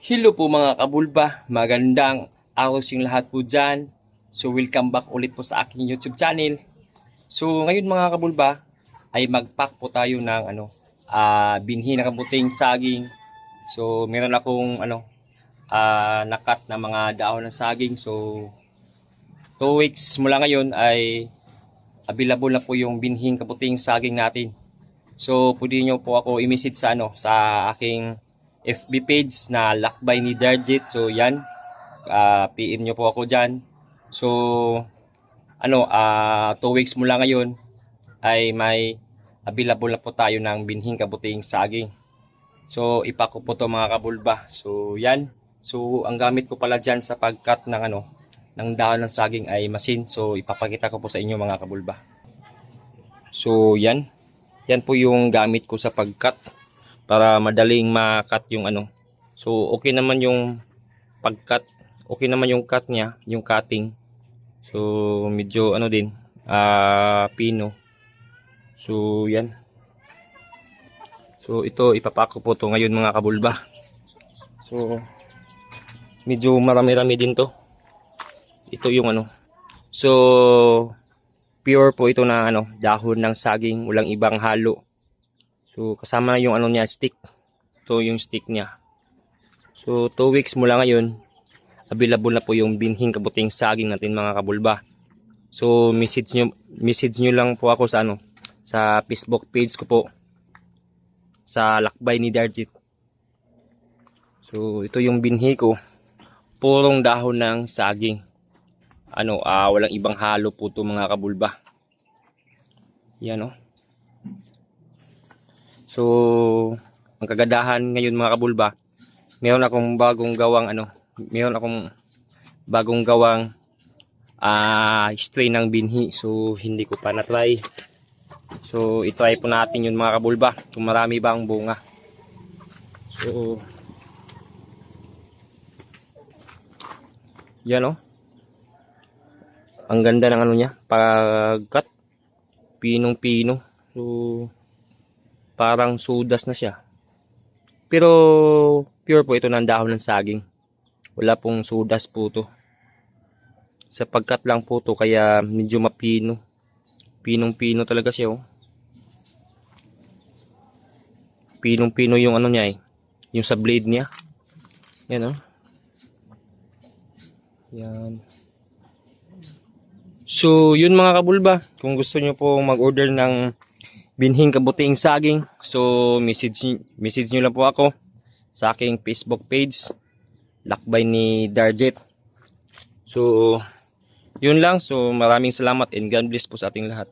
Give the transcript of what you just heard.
Hello po mga kabulba, magandang araw sa lahat po dyan. So welcome back ulit po sa aking YouTube channel. So ngayon mga kabulba ay magpack po tayo ng ano, ah binhi na kabuting saging. So meron akong ano, ah nakat na mga dahon ng saging. So 2 weeks mula ngayon ay available na po yung binhing kabuting saging natin. So pwede nyo po ako i-message sa ano, sa aking FB page na Lakbay ni Darjit. So yan, Ah, PM nyo po ako dyan. So, ano, ah two weeks mula ngayon ay may available na po tayo ng binhing kabuting saging. So, ipako po to mga kabulba. So, yan. So, ang gamit ko pala dyan sa pagkat ng ano, ng dahon ng saging ay masin. So, ipapakita ko po sa inyo mga kabulba. So, yan. Yan po yung gamit ko sa pagkat para madaling makat yung ano. So, okay naman yung pagkat. Okay naman yung cut niya, yung cutting. So, medyo ano din, ah pino. So, yan. So, ito ipapako po to ngayon mga kabulba. So, medyo marami-rami din to. Ito yung ano. So, pure po ito na ano, dahon ng saging, walang ibang halo. So, kasama yung ano niya, stick. Ito yung stick niya. So, 2 weeks mula ngayon, available na po yung binhing kabuting saging natin mga kabulba. So, message nyo, message nyo lang po ako sa ano, sa Facebook page ko po. Sa Lakbay ni Darjit. So, ito yung binhi ko. Purong dahon ng saging. Ano, ah, walang ibang halo po to mga kabulba. Yan oh. So, ang kagadahan ngayon mga kabulba, meron akong bagong gawang ano, meron akong bagong gawang ah strain ng binhi. So, hindi ko pa na-try. So, itry po natin yun mga kabulba. Kung marami ba ang bunga. So, yan oh. Ang ganda ng ano niya. Pagkat. Pinong-pino. So, parang sudas na siya. Pero, pure po ito ng dahon ng saging. Wala pong sudas po to. Sapagkat lang po to kaya medyo mapino. Pinong-pino talaga siya oh. Pinong-pino yung ano niya eh. Yung sa blade niya. Yan oh. Yan. So, yun mga kabulba. Kung gusto nyo po mag-order ng binhing kabuting saging, so message, message nyo lang po ako sa aking Facebook page lakbay ni Darjet. So, yun lang. So, maraming salamat and God bless po sa ating lahat.